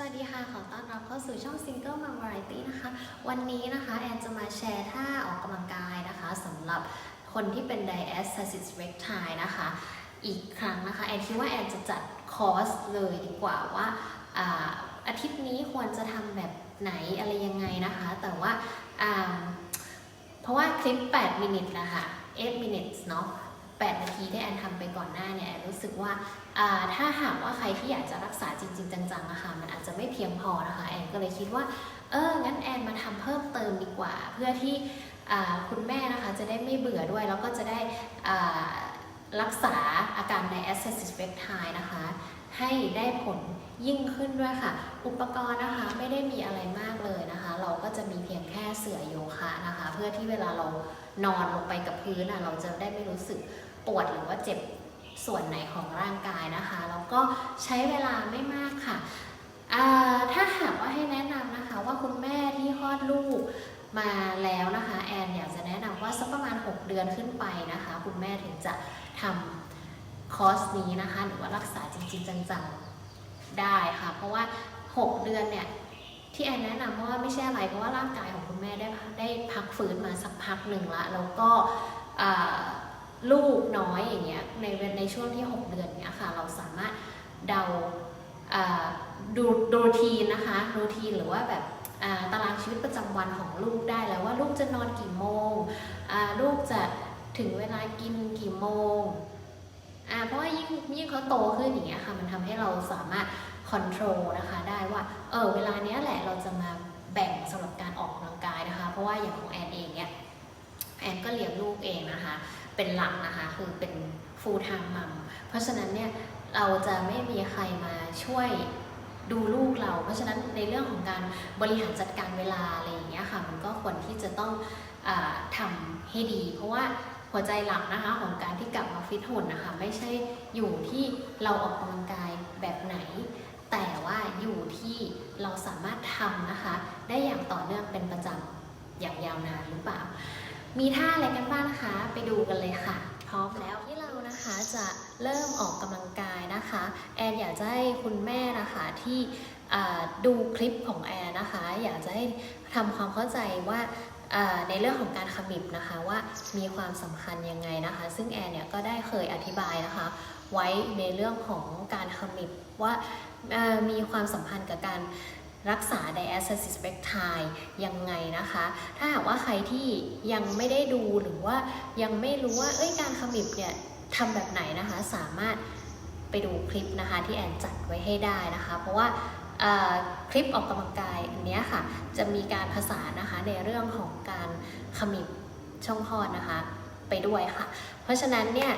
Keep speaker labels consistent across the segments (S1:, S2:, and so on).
S1: สวัสดีค่ะ ขอต้อนรับเข้าสู่ช่อง Single Mom Variety นะคะ วันนี้นะคะ แอนจะมาแชร์ท่าออกกำลังกายนะคะสำหรับคนที่เป็น diastasis recti นะคะ อีกครั้งนะคะ แอนคิดว่าแอนจะจัดคอร์สเลยดีกว่าว่าอาอาทิตย์นี้ควรจะทำแบบไหนอะไรยังไงนะคะ แต่ว่าอ่าเพราะว่าคลิป 8 minutes นะคะ8 minutes เนาะ 8 นาทีที่แอนทำไปก่อนหน้าเนี่ยแอนรู้สึกว่าถ้าหากว่าใครที่อยากจะรักษาจริง ๆ จังๆนะคะมันอาจจะไม่เพียงพอนะคะแอนก็เลยคิดว่าเอองั้นแอนมาทำเพิ่มเติมดีกว่า เพื่อที่คุณแม่นะคะจะได้ไม่เบื่อด้วย แล้วก็จะได้รักษาอาการใน a s c e s s i s recti นะคะให้ได้ผลยิ่งขึ้นด้วยค่ะ อุปกรณ์นะคะไม่ได้มีอะไรมากเลยนะคะ เราก็จะมีเพียงแค่เสื่อโยคะนะคะ เพื่อที่เวลาเรานอนลงไปกับพื้นอะเราจะได้ไม่รู้สึก ปวดหรือว่าเจ็บส่วนไหนของร่างกายนะคะ แล้วก็ใช้เวลาไม่มากค่ะ ถ้าหากว่าให้แนะนำนะคะว่าคุณแม่ที่คลอดลูกมาแล้วนะคะ แอนอยากจะแนะนำว่าสักประมาณ 6 เดือนขึ้นไปนะคะ คุณแม่ถึงจะทำคอร์สนี้นะคะ หรือว่ารักษาจริงๆ จังๆได้ค่ะ เพราะว่า 6 เดือนเนี่ยที่แอนแนะนำว่าไม่ใช่อะไรเพราะว่าร่างกายของคุณแม่ได้ได้พักฟื้นมาสักพักหนึ่งละแล้วก็ ลูกน้อยอย่างเงี้ยในในช่วงที่ 6 เดือนเนี้ยค่ะเราสามารถเดาดูดูรูทีนนะคะรูทีนหรือว่าแบบตารางชีวิตประจำวันของลูกได้แล้วว่าลูกจะนอนกี่โมงลูกจะถึงเวลากินกี่โมงเพราะว่ายิ่งยิ่งเขาโตขึ้นอย่างเงี้ยค่ะมันทำให้เราสามารถคอนโทรลนะคะได้ว่าเออเวลาเนี้ยแหละเราจะมาแบ่งสำหรับการออกกำลังกายนะคะ เพราะว่าอย่างของแอนเองเนี่ยแอนก็เลี้ยงลูกเองนะคะ เป็นหลักนะคะ คือเป็น full time mom เพราะฉะนั้นเนี่ยเราจะไม่มีใครมาช่วยดูลูกเรา เพราะฉะนั้นในเรื่องของการบริหารจัดการเวลาอะไรอย่างเงี้ยค่ะมันก็ควรที่จะต้องอทำให้ดี เพราะว่าหัวใจหลักนะคะของการที่กลับมาฟิตหุ่นนะคะไม่ใช่อยู่ที่เราออกกำลังกายแบบไหน แต่ว่าอยู่ที่เราสามารถทำนะคะ ได้อย่างต่อเนื่องเป็นประจำอย่างยาวนานหรือเปล่า มีท่าอะไรกันบ้างนะคะ ไปดูกันเลยค่ะ พร้อมแล้วที่เรานะคะจะเริ่มออกกำลังกายนะคะ แอนอยากจะให้คุณแม่นะคะที่ดูคลิปของแอนนะคะ อยากจะให้ทำความเข้าใจว่าในเรื่องของการขมิบนะคะว่ามีความสำคัญยังไงนะคะ ซึ่งแอนเนี่ยก็ได้เคยอธิบายนะคะ ไว้ในเรื่องของการขมิบว่ามีความสัมพันธ์กับการ รักษา diastasis recti ยังไงนะคะ ถ้าหากว่าใครที่ยังไม่ได้ดูหรือว่ายังไม่รู้ว่าเอ้ยการขมิบเนี่ยทำแบบไหนนะคะ สามารถไปดูคลิปนะคะที่แอนจัดไว้ให้ได้นะคะ เพราะว่าคลิปออกกำลังกายอันนี้ค่ะ จะมีการผสานนะคะในเรื่องของการขมิบช่องคลอดนะคะ ไปด้วยค่ะ เพราะฉะนั้นเนี่ย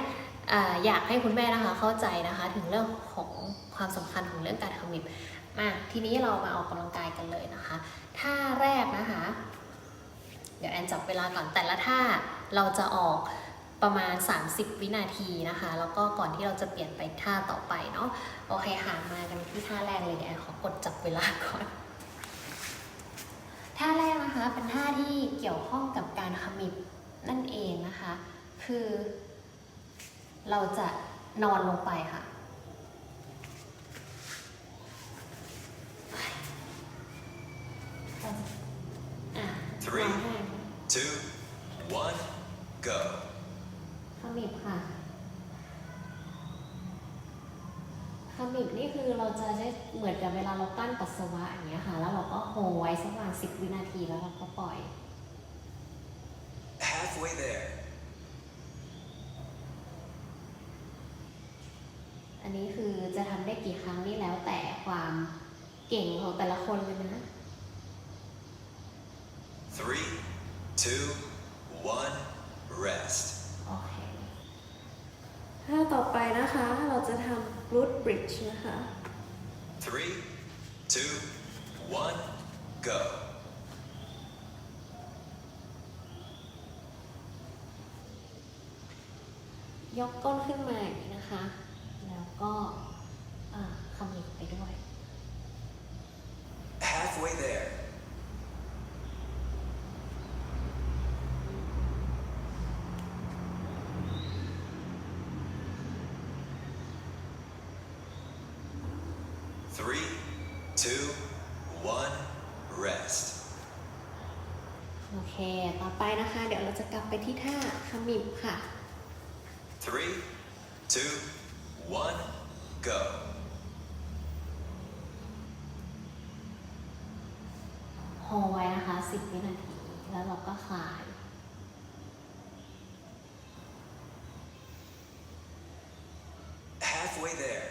S1: อยากให้คุณแม่นะคะเข้าใจนะคะถึงเรื่องของความสำคัญของเรื่องการขมิบมาทีนี้เรามาออกกำลังกายกันเลยนะคะท่าแรกนะคะ เดี๋ยวแอนจับเวลาก่อนแต่ละท่าเราจะออกประมาณ 30 วินาทีนะคะ แล้วก็ก่อนที่เราจะเปลี่ยนไปท่าต่อไปเนาะโอเคค่ะมากันที่ท่าแรกเลยแอนขอกดจับเวลาก่อนท่าแรกนะคะเป็นท่าที่เกี่ยวข้องกับการขมิบนั่นเองนะคะ คือ เราจะนอนลงไปค่ะอะ
S2: Three
S1: วางแห้ง
S2: two, one, go.
S1: ขมิบค่ะขมิบนี่คือเราจะใช้เหมือนกับเวลาเรากั้นปัสสาวะอย่างเงี้ยค่ะ แล้วเราก็โฮไว้สักประมาณสิบวินาทีแล้วเราก็ปล่อย
S2: Halfway there.
S1: อันนี้คือจะทำได้ กี่ครั้งนี่แล้วแต่ความเก่งของแต่ละคนเลยนะ
S2: Three, two, one, rest.
S1: โอเคท่าต่อไปนะคะ เราจะทำ root bridge นะคะ
S2: Three, two, one, go.
S1: ยกก้นขึ้นมาอย่างนี้นะคะ แล้วก็ อ่าขมิบไปด้วย
S2: Halfway there. Three, two, one, rest.
S1: โอเค ต่อไปนะคะ เดี๋ยวเราจะกลับไปที่ท่าขมิบค่ะ
S2: Three, two, one, go.
S1: โฮไว้นะคะ 10 วินาที แล้วเราก็คลาย
S2: Halfway there.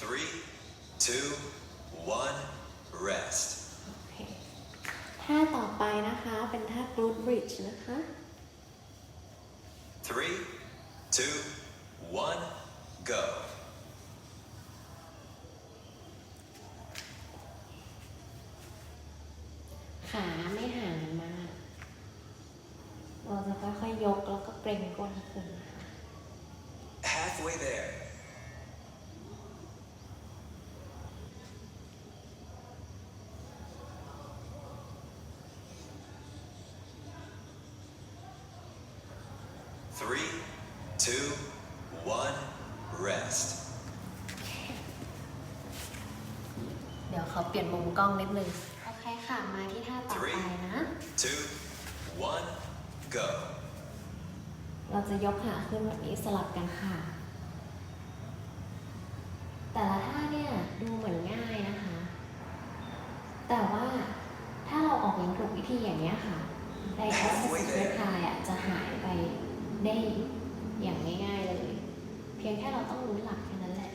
S2: Three, two, one, rest.
S1: โอเคท่าต่อไปนะคะ เป็นท่า glute bridge นะคะ
S2: Three, two, one, go.
S1: ขาไม่ห่างมาก เราจะค่อ ยๆยกแล้วก็เกรงก้นขึ้นนะคะ
S2: Halfway there. Three, two, one, rest.
S1: เดี๋ยวขอเปลี่ยนมุมกล้องนิดนึง โอเคค่ะ มาที่ท่าต่อไปนะ
S2: Two, one, go.
S1: เราจะยกขาขึ้นแบบนี้สลับกันค่ะ แต่ละท่าเนี่ยดูเหมือนง่ายนะคะ แต่ว่าถ้าเราออกอย่างถูกวิธีอย่างนี้ค่ะไดแอสซิสเวทายอะจะหายไปได้อย่างง่ายๆเลย เพียงแค่เราต้องรู้หลักแค่นั้นแหละ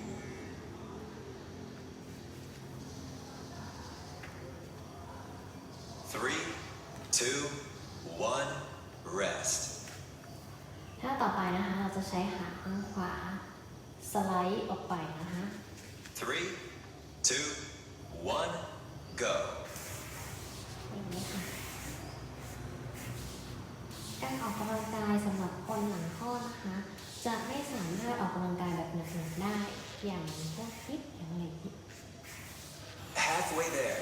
S2: Three, two, one, rest.
S1: ถ้าต่อไปนะคะ เราจะใช้ขาข้างขวา สไลด์ ออกไปนะคะ
S2: Three, two, one, go.
S1: อย่างนี้ค่ะการออกกำลังกายสำหรับคนหลังคลอดนะคะ จะไม่สามารถออกกำลังกายแบบหนักๆได้ อย่างพวกฮิปอย่างอะไรอย่างนี้
S2: Halfway there.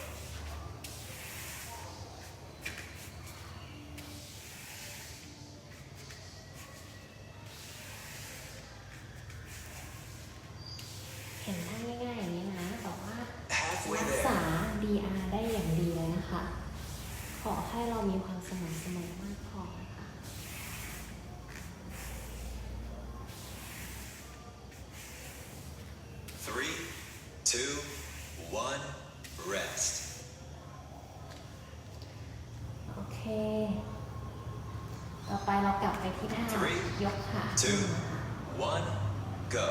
S2: Two, one, rest.
S1: โอเค ต่อไปเรากลับไปที่ท่า
S2: Three,
S1: ยกขาขึ้น
S2: two
S1: นะคะ
S2: One, go.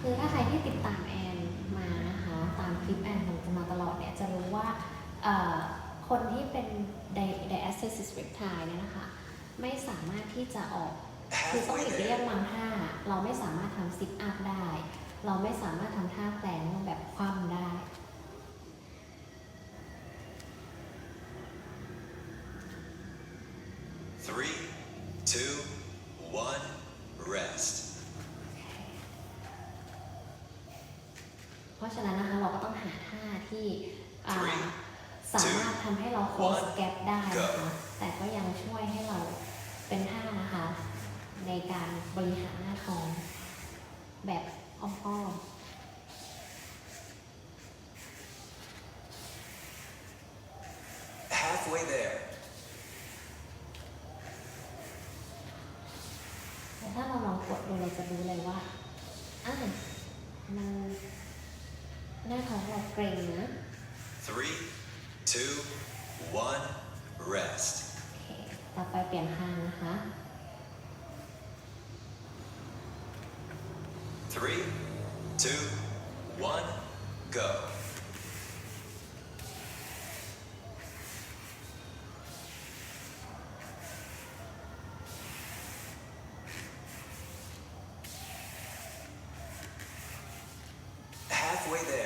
S1: คือถ้าใครที่ติดตามแอนมานะคะ ตามคลิปแอนของมาตลอดเนี่ย จะรู้ว่าเอ่อคนที่เป็น diastasis recti เนี่ยนะคะ ไม่สามารถที่จะออกคือต้องหลี
S2: Halfway
S1: กเลี่ยง
S2: there.
S1: บางท่า เราไม่สามารถทำซิทอัพได้ เราไม่สามารถทำท่าแพลงแบบคว่ำได้
S2: Three, two, one, rest.
S1: เพราะฉะนั้นนะคะเราก็ต้องหาท่าที่อ่า
S2: Three,
S1: สามารถทำให้เราโค้ช
S2: one,
S1: แกปได้นะคะ
S2: go
S1: แต่ก็ยังช่วยให้เราเป็นท่านะคะ ในการบริหารหน้าท้องแบบ อ้อม
S2: Halfway there.
S1: ๆแต่ถ้าเราลองกดดูเราจะรู้เลยว่าอะมันหน้าท้องเราเกร็งนะ
S2: Three, two, one, rest.
S1: โอเคต่อไปเปลี่ยนข้างนะคะ
S2: Three, two, one, go. Halfway there.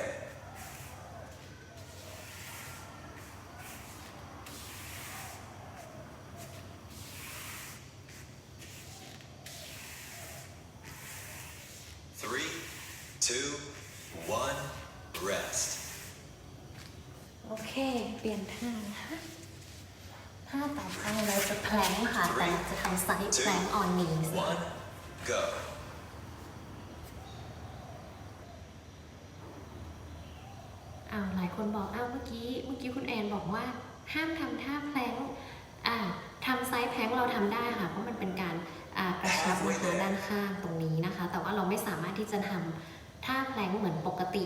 S2: Two, one, rest.
S1: โอเค เปลี่ยนท่านะคะท่าต่อไปเราจะแพลงค่ะแต่เราจะทำไซด์แพลงออนนีส
S2: One, go.
S1: อ้าวหลายคนบอกอ้าวเมื่อกี้เมื่อกี้คุณแอนบอกว่าห้ามทำท่าแพลงอ่าทำไซด์แพลงเราทำได้ค่ะ เพราะมันเป็นการอ่ากระชับนะคะด้านข้างตรงนี้นะคะ แต่ว่าเราไม่สามารถที่จะทำ ท่าแพลงเหมือนปกติ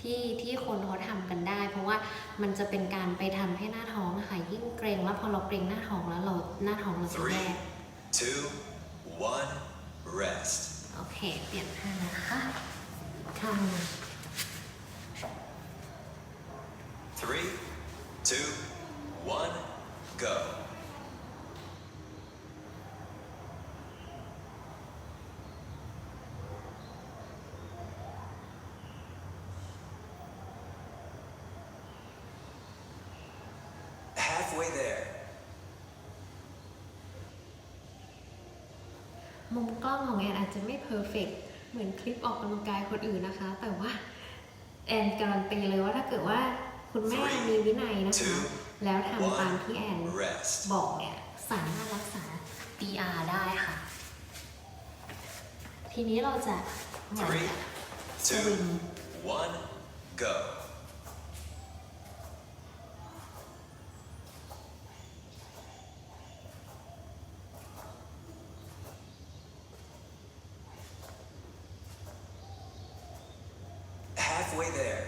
S1: ที่ที่คนเขาทำกันได้ เพราะว่ามันจะเป็นการไปทำให้หน้าท้องอะค่ะยิ่งเกรงแล้วพอเราเกรงหน้าท้องแล้วเราหน้าท้องเราจะแย
S2: Three,
S1: ก
S2: two, one, rest.
S1: โอเค เปลี่ยนท่านะคะค่ะ
S2: Three, two, one, go. Halfway there.
S1: มุมกล้องของแอนอาจจะไม่เพอร์เฟกเหมือนคลิปออกกำลังกายคนอื่นนะคะ แต่ว่าแอนการันตีเลยว่าถ้าเกิดว่าคุณแม่มีวินัยนะคะ แล้วทำตามที่แอน
S2: Rest.
S1: บอกเนี่ยสามารถรักษา DR ได้ค่ะ ทีนี้เราจะเหมือน
S2: Three,
S1: สวิง
S2: two, one, go. halfway there.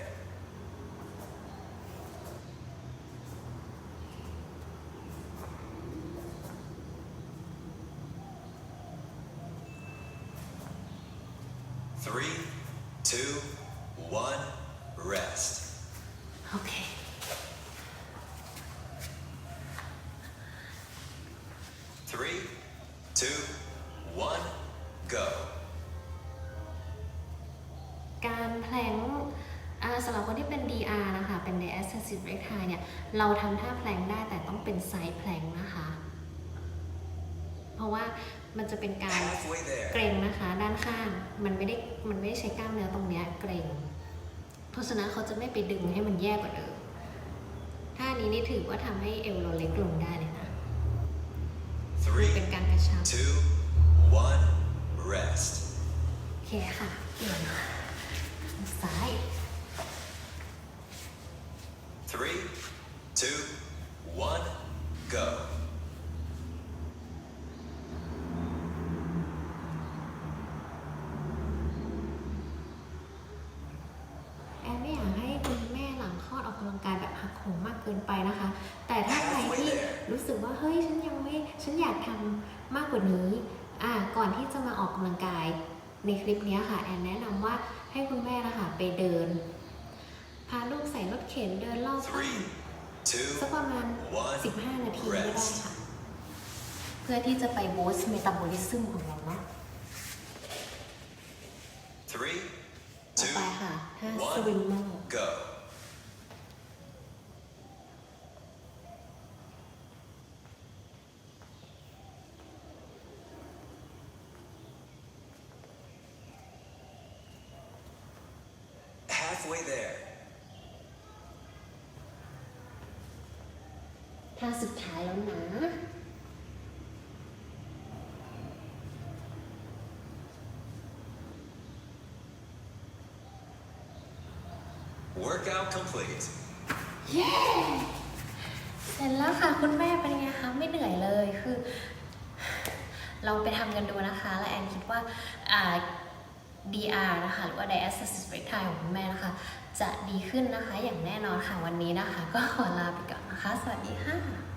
S2: Three, two, one, rest.
S1: Okay.
S2: Three, two.
S1: เนี่ยเราทำท่าแพลงได้แต่ต้องเป็นไซด์แพลงนะคะ เพราะว่ามันจะเป็นการ
S2: Halfway
S1: เก
S2: there.
S1: รงนะคะ ด้านข้างมันไม่ได้มันไม่ได้ใช้กล้ามเนื้อตรงเนี้ยเกรงเพราะฉะนั้นเขาจะไม่ไปดึงให้มันแย่กว่าเดิมท่านี้นี่ถือว่าทำให้เอวเราเล็กลงได้เลยนะ
S2: Three,
S1: เป็นการกระชับ
S2: two, one, rest.
S1: โอเคค่ะเปลี่ยนซ้าย
S2: Three, two, one, go.
S1: แอนไม่อยากให้คุณแม่หลังคลอดออกกำลังกายแบบหั กโหมมากเกินไปนะคะ แต่ถ้าใครที่รู้สึกว่าเฮ้ยฉันยังไม่ฉันอยากทำมากกว่านี้อ่าก่อนที่จะมาออกกำลังกายในคลิปเนี้ยค่ะ แอนแนะนำว่าให้คุณแม่นะคะไปเดิน พาลูกใส่รถเข็นเดินรอบบ้าน
S2: Three,
S1: สัก
S2: two,
S1: ประมาณ
S2: one,
S1: 15 นาทีก็ได้ค่ะ เพื่อที่จะไปบูสต์เมตาบอลิซึมของเราเนาะ
S2: three,
S1: ต่อ
S2: two,
S1: ไปค่ะท่าสวิมเมอร์
S2: go. Halfway there.
S1: ท่าสุดท้ายแล้วนะ
S2: Workout complete.
S1: เย้เสร็จแล้วค่ะคุณแม่เป็นไงคะ ไม่เหนื่อยเลยคือ ลองไปทำกันดูนะคะ และแอนคิดว่าอ่า DR นะคะ หรือว่า diastasis recti ของคุณแม่นะคะ จะดีขึ้นนะคะอย่างแน่นอนค่ะวันนี้นะคะ ก็ขอลาไปก่อนนะคะ สวัสดีค่ะ